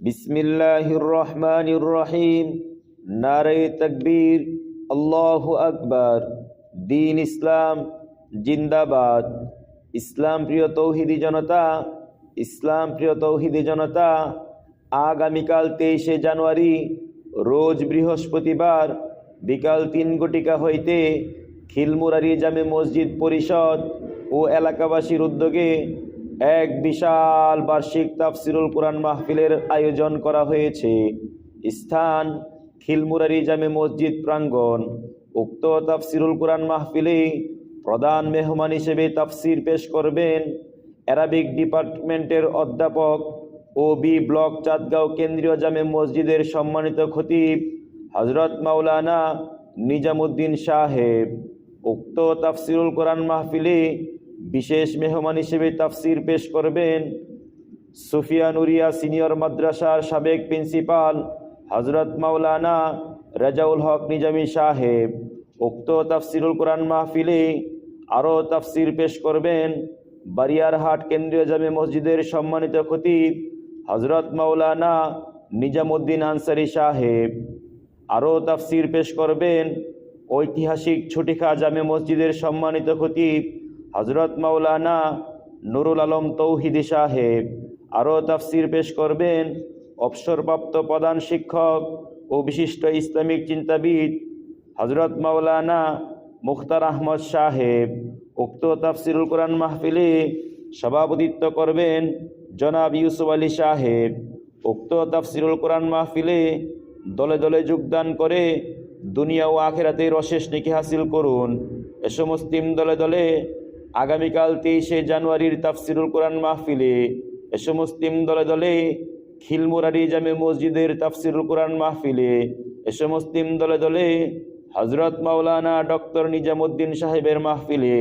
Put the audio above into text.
বিসমিল্লাহির রহমানির রহিম। নারে তকবীর। আল্লাহ আকবার। দিন ইসলাম জিন্দাবাদ। ইসলাম প্রিয় তৌহিদি জনতা, ইসলাম প্রিয় তৌহিদি জনতা, আগামীকাল তেইশে জানুয়ারি, রোজ বৃহস্পতিবার, বিকাল তিন ঘটিকা হইতে খিলমুরারি জামে মসজিদ পরিষদ ও এলাকাবাসীর উদ্যোগে এক বিশাল বার্ষিক তাফসিরুল কোরআন মাহফিলের আয়োজন করা হয়েছে। স্থান খিলমুরারি জামে মসজিদ প্রাঙ্গণ। উক্ত তাফসিরুল কোরআন মাহফিলে প্রধান মেহমান হিসেবে তাফসির পেশ করবেন অ্যারাবিক ডিপার্টমেন্টের অধ্যাপক ও বি ব্লক চাঁদগাঁও কেন্দ্রীয় জামে মসজিদের সম্মানিত খতিব হজরত মাওলানা নিজামুদ্দিন সাহেব। উক্ত তাফসিরুল কোরআন মাহফিলে বিশেষ মেহমান হিসেবে তাফসির পেশ করবেন সুফিয়া নুরিয়া সিনিয়র মাদ্রাসার সাবেক প্রিন্সিপাল হজরত মাওলানা রাজাউল হক নিজামী সাহেব। উক্ত তাফসিরুল কোরআন মাহফিলে আরও তাফসির পেশ করবেন বারিয়ারহাট কেন্দ্রীয় জামে মসজিদের সম্মানিত খতিব হজরত মাওলানা নিজামুদ্দিন আনসারি সাহেব। আরও তাফসির পেশ করবেন ঐতিহাসিক ছুটিখা জামে মসজিদের সম্মানিত খতিব হজরত মাওলানা নুরুল আলম তৌহিদি সাহেব আরও তাফসির পেশ করবেন। অবসরপ্রাপ্ত প্রধান শিক্ষক ও বিশিষ্ট ইসলামিক চিন্তাবিদ হজরত মাওলানা মুখতার আহমদ সাহেব উক্ত তাফসিরুল কোরআন মাহফিলে সভাপতিত্ব করবেন জনাব ইউসুফ আলী সাহেব। উক্ত তাফসিরুল কোরআন মাহফিলে দলে দলে যোগদান করে দুনিয়া ও আখেরাতের অশেষ নিকি হাসিল করুন। এসো মুসলিম দলে দলে আগামীকাল তেইশে জানুয়ারির তাফসিরুল কোরআন মাহফিলে এসো মুসলিম দলে দলে খিলমুরারি জামে মসজিদের তাফসিরুল কোরআন মাহফিলে এসো মুসলিম দলে দলে হজরত মাওলানা ডক্টর নিজামুদ্দিন সাহেবের মাহফিলে